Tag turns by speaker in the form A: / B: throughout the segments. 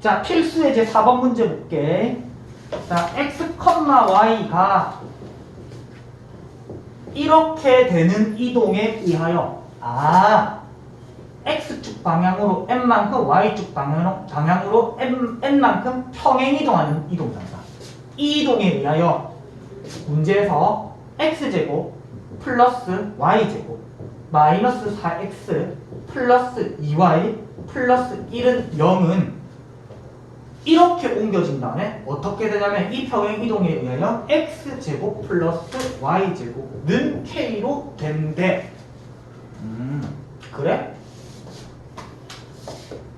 A: 자, 필수의 제 4번 문제 볼게. 자, x, y가 이렇게 되는 이동에 의하여 아 x축 방향으로 n만큼 y축 방향으로, 방향으로 n, n만큼 평행 이동하는 이동장다. 이 이동에 의하여 문제에서 x제곱 플러스 y제곱 마이너스 4x 플러스 2y 플러스 1은 0은 이렇게 옮겨진 다음에 어떻게 되냐면 이 평행 이동에 의하여 x제곱 플러스 y제곱는 k로 된대. 음, 그래?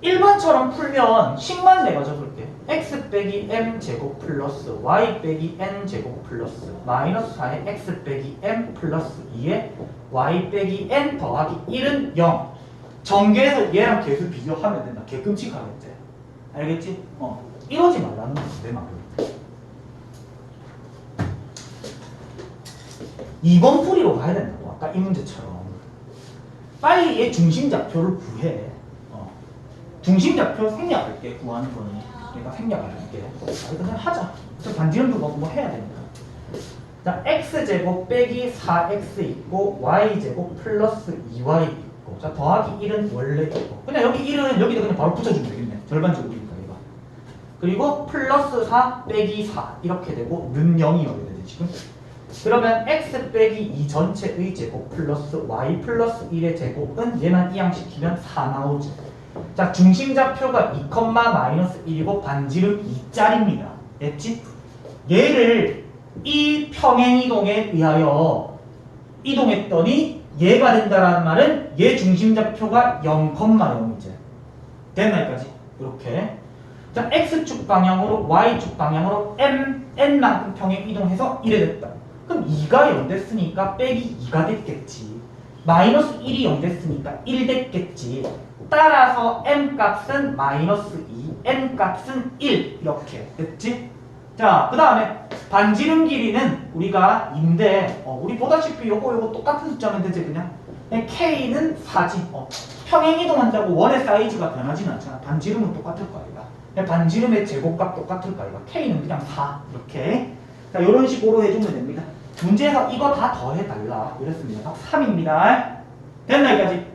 A: 1번처럼 풀면 10만 내가 적을게. x 빼기 m 제곱 플러스 y 빼기 n 제곱 플러스 마이너스 4의 x 빼기 m 플러스 2의 y 빼기 n 더하기 1은 0. 전개해서 얘랑 계속 비교하면 된다. 개 끔찍하겠지. 알겠지? 어. 이러지 말라는 거지, 내 말은. 2번 풀이로 가야 된다고. 아까 이 문제처럼. 빨리 얘 중심좌표를 구해. 어. 중심좌표 생략할게, 구하는 거는. 내가 생략할게. 아니, 그냥 하자. 저 반지름도 뭐, 뭐 해야 되니까. 자, x제곱 빼기 4x 있고, y제곱 플러스 2y 있고, 자, 더하기 1은 원래 있고. 그냥 여기 1은 여기다 그냥 바로 붙여주면 되겠네. 절반제곱이니까, 이거. 그리고 플러스 4 빼기 4 이렇게 되고 는 0이 오게 되지 지금 그러면 x 빼기 2 전체의 제곱 플러스 y 플러스 1의 제곱은 얘만 이항시키면 4 나오지 자 중심좌표가 2, 마이너스 1이고 반지름 2짜리입니다 됐지? 얘를 이 평행이동에 의하여 이동했더니 얘가 된다라는 말은 얘 중심좌표가 0,0이제 됐나 여기까지? 이렇게 자, x축 방향으로 y축 방향으로 m, n만큼 평행 이동해서 이래 됐다. 그럼 2가 0 됐으니까 빼기 2가 됐겠지. 마이너스 1이 0 됐으니까 1 됐겠지. 따라서 m 값은 마이너스 2, n 값은 1 이렇게 됐지? 자, 그 다음에 반지름 길이는 우리가 2인데 어, 우리 보다시피 요거 요거 똑같은 숫자면 되지 그냥 K는 4지 어, 평행 이동한다고 원의 사이즈가 변하진 않잖아. 반지름은 똑같을 거 아이가. 반지름의 제곱값 똑같을 거 아이가. K는 그냥 4 이렇게. 자 이런 식으로 해주면 됩니다. 문제에서 이거 다 더해달라. 이랬습니다. 3입니다. 됐나 여기까지